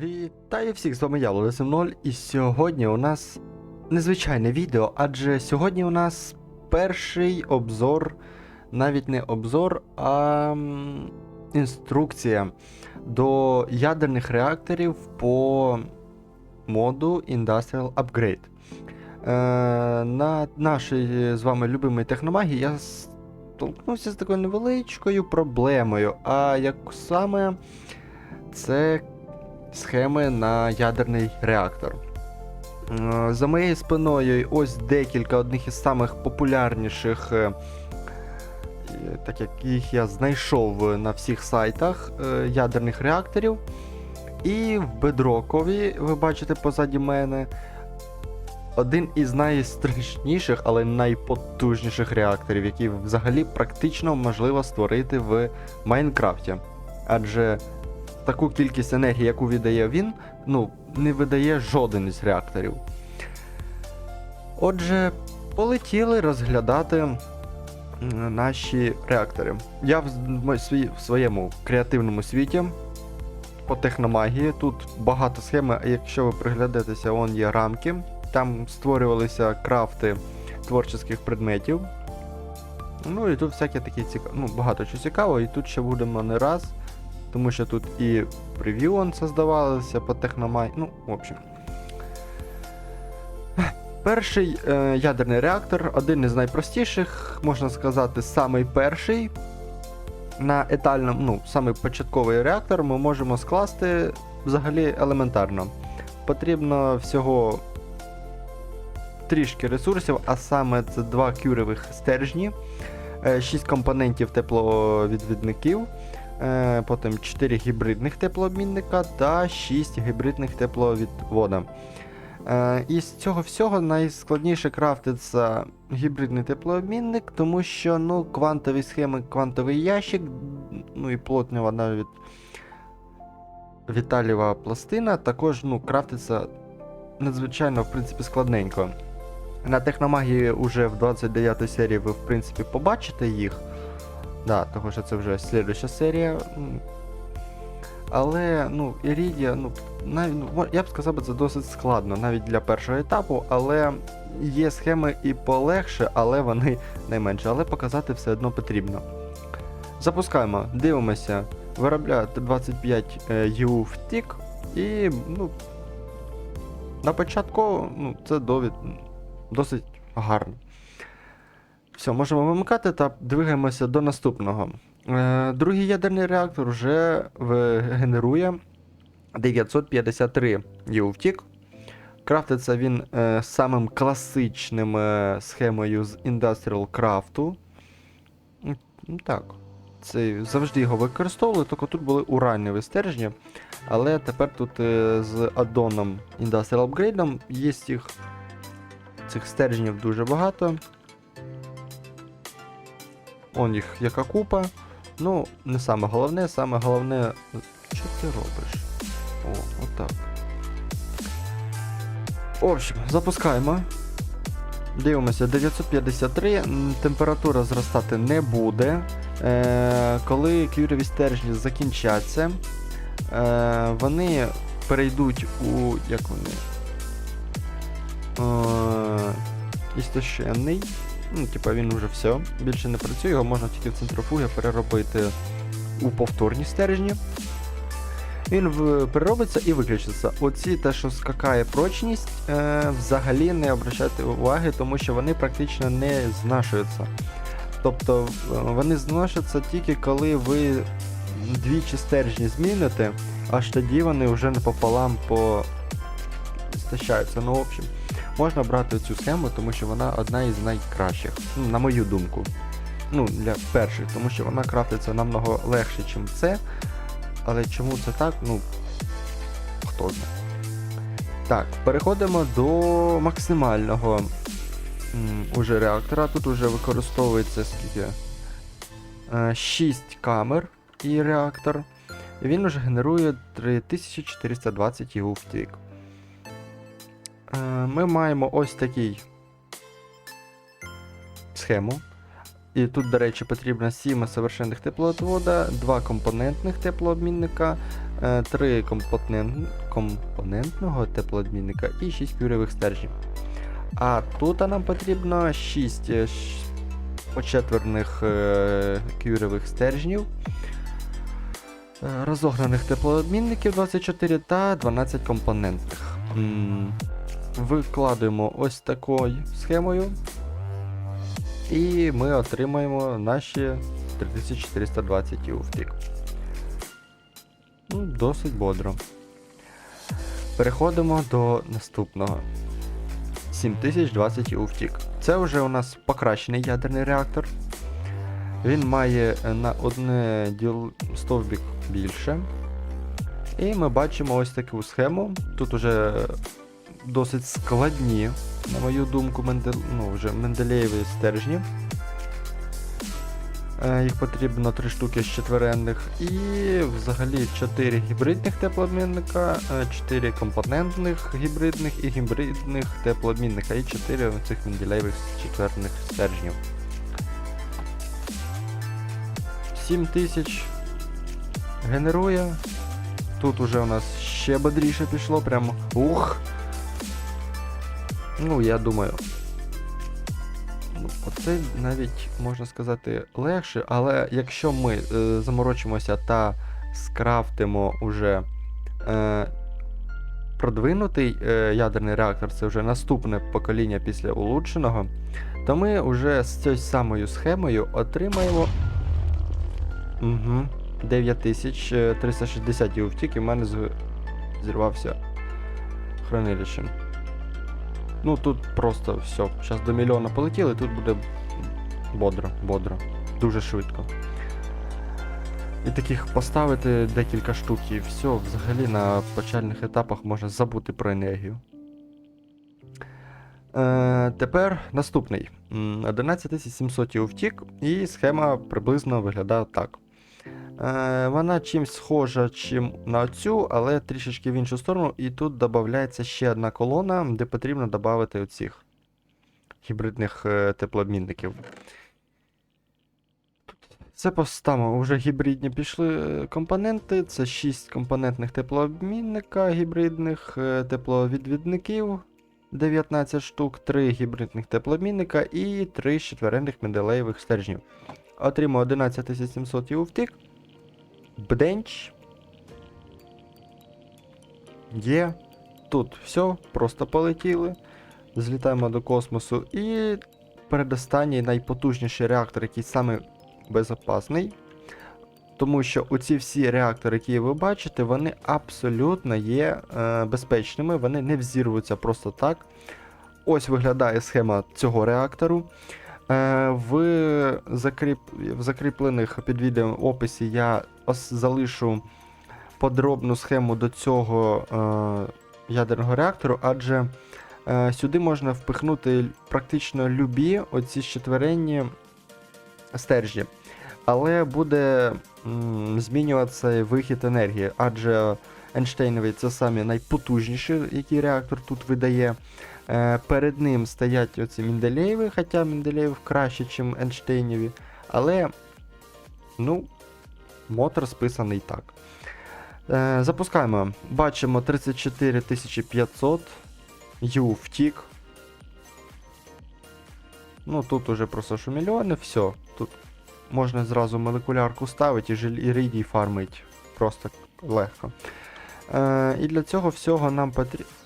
Вітаю всіх, з вами я, Володимир 0 і сьогодні у нас незвичайне відео, адже сьогодні у нас перший обзор, навіть не обзор, а інструкція до ядерних реакторів по моду Industrial Upgrade. Е, на нашій з вами любимій техномагії я столкнувся з такою невеличкою проблемою, а як саме це схеми на ядерний реактор. Е, За моєю спиною ось декілька одних із самих популярніших, е, е, так як їх я знайшов на всіх сайтах ядерних реакторів. І в бедрокові, ви бачите позаді мене, один із найстрашніших, але найпотужніших реакторів, які взагалі практично можливо створити в Майнкрафті. Адже таку кількість енергії, яку віддає він, ну, не видає жоден із реакторів. Отже, полетіли розглядати наші реактори. Я в, своєму креативному світі по техномагії. Тут багато схем, якщо ви приглядатеся, вон є рамки. Там створювалися крафти творчих предметів. Ну і тут всяке таке цікаве, ну, багато чого цікавого, і тут ще будемо не раз. Тому що тут і прев'ю он создавалося по техномай. Ну, в общем. Перший е, ядерний реактор, один із найпростіших, можна сказати, самий перший. На етальному, ну, самий початковий реактор ми можемо скласти взагалі елементарно. Потрібно всього трішки ресурсів, а саме це два кюревих стержні, 6 компонентів тепловідвідників, е, потім 4 гібридних теплообмінника та 6 гібридних тепловідвода. Е, Із цього всього найскладніше крафтиться гібридний теплообмінник, тому що ну, квантові схеми, квантовий ящик, ну і плотнева навіть віталєва пластина також ну, крафтиться надзвичайно в принципі, складненько. На техномагії уже в 29 серії ви в принципі побачите їх. Да, тому що це вже слідуща серія. Але, ну, Ірідія, ну, навіть, ну, я б сказав, це досить складно навіть для першого етапу, але є схеми і полегше, але вони найменше. Але показати все одно потрібно. Запускаємо, дивимося, виробляти 25 е, U втік, і ну, на початку ну, це досить гарно. Все, можемо вимикати та двигаємося до наступного. Е, другий ядерний реактор вже генерує 953 втік. Крафтиться він е, самим класичним е, схемою з Industrial Craft. Так. Це завжди його використовували, тільки тут були уранові стержні. Але тепер тут з аддоном Industrial Upgrade є їх цих стержнів дуже багато. Он їх яка купа. Ну, не саме головне, саме головне. Що ти робиш? О, отак. В общем, запускаємо. Дивимося, 953, температура зростати не буде. Е, коли кюреві стержні закінчаться, е, вони перейдуть у. як вони? Е, істощенний. Ну, типа він вже все, більше не працює, його можна тільки в центрофугі переробити у повторні стержні. Він переробиться і виключиться. Оці те, що скакає прочність, е, взагалі не обращайте уваги, тому що вони практично не знашуються. Тобто вони зношаться тільки коли ви двічі стержні зміните, аж тоді вони вже напополам по стащаються. Ну, в общем, можна брати цю схему, тому що вона одна із найкращих, ну, на мою думку. Ну, для перших, тому що вона крафтиться намного легше, ніж це. Але чому це так, ну. Хто знає. Так, переходимо до максимального м, уже реактора. Тут уже використовується скільки? 6 камер і реактор. Він уже генерує 3420 ЄГУ в тік. Е, Ми маємо ось такий схему. І тут, до речі, потрібно 7 совершенних теплоотвода, 2 компонентних теплообмінника, е, 3 компонент... компонентного теплообмінника і 6 кюревих стержнів. А тут нам потрібно 6 е, почетверних е, кюревих стержнів, е, розогнаних теплообмінників 24 та 12 компонентних. М, Викладуємо ось такою схемою. І ми отримаємо наші 3420 втік. Ну, досить бодро. Переходимо до наступного. 7020 втік. Це вже у нас покращений ядерний реактор. Він має е, на одне діл... стовбік більше. І ми бачимо ось таку схему. Тут уже досить складні, на мою думку, Мендель... ну, вже Менделєєві стержні. Е, Їх потрібно 3 штуки з четверенних. І взагалі 4 гібридних теплообмінника, 4 компонентних гібридних і гібридних теплообмінника, і 4 цих Менделєєвих четверних стержнів. 7000 генерує. Тут уже у нас ще бодріше пішло, прямо ух. Ну, я думаю. Ну, оце навіть можна сказати легше, але якщо ми е, заморочимося та скрафтимо уже е, продвинутий е, ядерний реактор, це вже наступне покоління після улучшеного, то ми вже з цією самою схемою отримаємо. Угу. 9360 втік, і в мене зірвався хранилище. Ну тут просто все. Зараз до мільйона полетіли, тут буде бодро, бодро. Дуже швидко. І таких поставити декілька штук, і все, взагалі на почальних етапах можна забути про енергію. Е, тепер наступний. 11700 втік, і схема приблизно виглядає так. Е, вона чимсь схожа чим на цю, але трішечки в іншу сторону. І тут додається ще одна колона, де потрібно додати оцих гібридних е, теплообмінників. Це поставимо вже гібридні пішли е, компоненти. Це 6 компонентних теплообмінника гібридних тепловідвідників. 19 штук, 3 гібридних теплообмінника і 3 четверенних менделеєвих стержнів. Отримав 11700 і втік. Бденч. Є. Тут все, просто полетіли. Злітаємо до космосу. І передостанній найпотужніший реактор, який саме безопасний. Тому що оці всі реактори, які ви бачите, вони абсолютно є е, безпечними, вони не взірвуються просто так. Ось виглядає схема цього реактору. Е, в, закріп... в закріплених під відео описі я залишу подробну схему до цього е, ядерного реактору, адже е, сюди можна впихнути практично любі оці четверенні стержні. Але буде змінюватися вихід енергії, адже Ейнштейнові це самі найпотужніші, які реактор тут видає. Е, перед ним стоять оці Менделєєві, хоча Менделєєв краще, ніж Ейнштейніві. Але, ну, мотор списаний так. Е, запускаємо. Бачимо 34500. Ю втік. Ну, тут уже просто що все. Тут можна зразу молекулярку ставити і рідій фармить. Просто легко. Е, і для цього всього нам потрібно.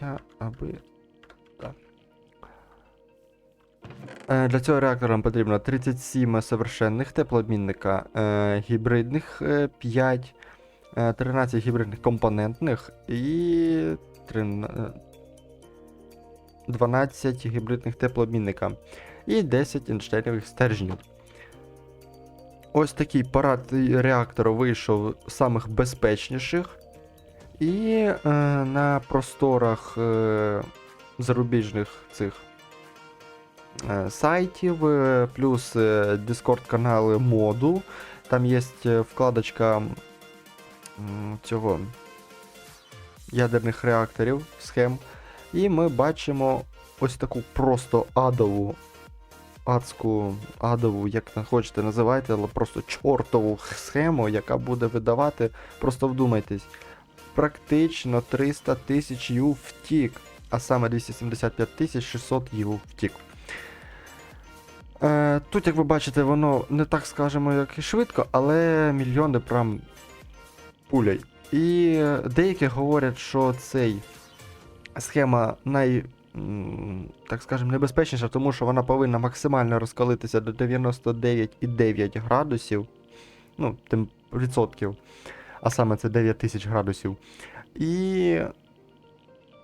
Я аби. Так. Е, Для цього реактора нам потрібно 37 совершенних теплообмінника, е, гібридних е, 5, е, 13 гібридних компонентних і 13, 12 гібридних теплообмінника і 10 Ейнштейнових стержнів. Ось такий парад реактору вийшов з самих безпечніших. І е, на просторах е, зарубіжних цих е, сайтів, е, плюс е, Discord канали моду. Там є е, вкладочка цього ядерних реакторів, схем. І ми бачимо ось таку просто адову адську, адову, як хочете називайте, але просто чортову схему, яка буде видавати, просто вдумайтесь, практично 300 тисяч ю втік, а саме 275 тисяч 600 ю втік. Е, тут, як ви бачите, воно не так скажемо, як і швидко, але мільйони прям пулей. І деякі говорять, що цей схема най, так скажемо, небезпечніша, тому що вона повинна максимально розкалитися до 99,9 градусів, ну, тим відсотків, а саме це 9 тисяч градусів. І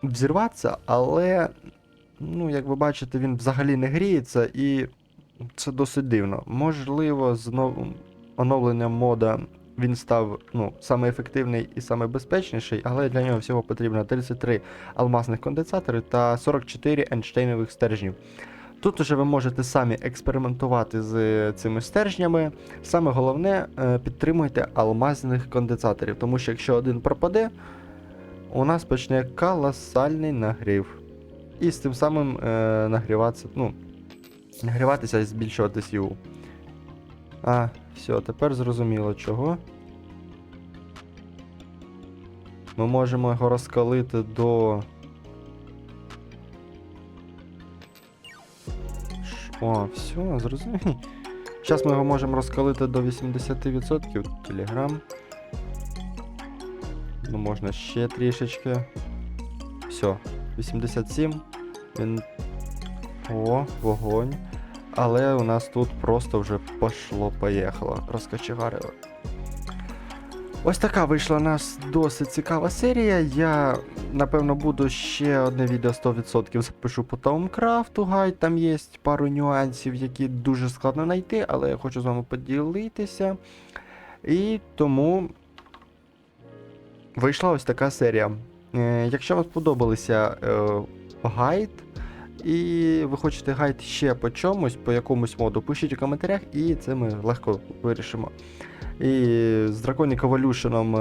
взірватися, але, ну, як ви бачите, він взагалі не гріється, і це досить дивно. Можливо, з нов- оновленням мода він став ну, саме ефективний і саме безпечніший, але для нього всього потрібно 33 алмазних конденсатори та 44 Ейнштейнових стержнів. Тут уже ви можете самі експериментувати з е, цими стержнями. Саме головне, е, підтримуйте алмазних конденсаторів, тому що якщо один пропаде, у нас почне колосальний нагрів. І з тим самим е, нагріватися, ну, нагріватися і збільшувати силу. А, все, тепер зрозуміло чого. Ми можемо його розкалити до. О, все, зрозуміло. Зараз ми його можемо розкалити до 80%. Телеграм. Ну, можна ще трішечки. Все, 87. Він. О, вогонь. Але у нас тут просто вже пошло-поїхало. Розкочегарило. Ось така вийшла нас досить цікава серія. Я, напевно, буду ще одне відео 100% запишу по Таумкрафту гайд. Там є пару нюансів, які дуже складно знайти, але я хочу з вами поділитися. І тому вийшла ось така серія. Е, якщо вам сподобалися е, гайд, і ви хочете гайд ще по чомусь, по якомусь моду, пишіть у коментарях, і це ми легко вирішимо. І з Draconic Evolution е,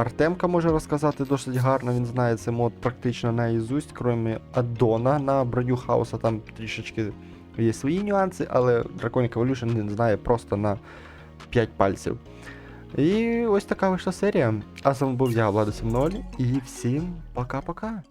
Артемка може розказати досить гарно, він знає цей мод практично наізусть, крім аддона на броню хаоса, там трішечки є свої нюанси, але Draconic Evolution він знає просто на 5 пальців. І ось така вийшла серія. А з вами був я, Влада 0 і всім пока-пока.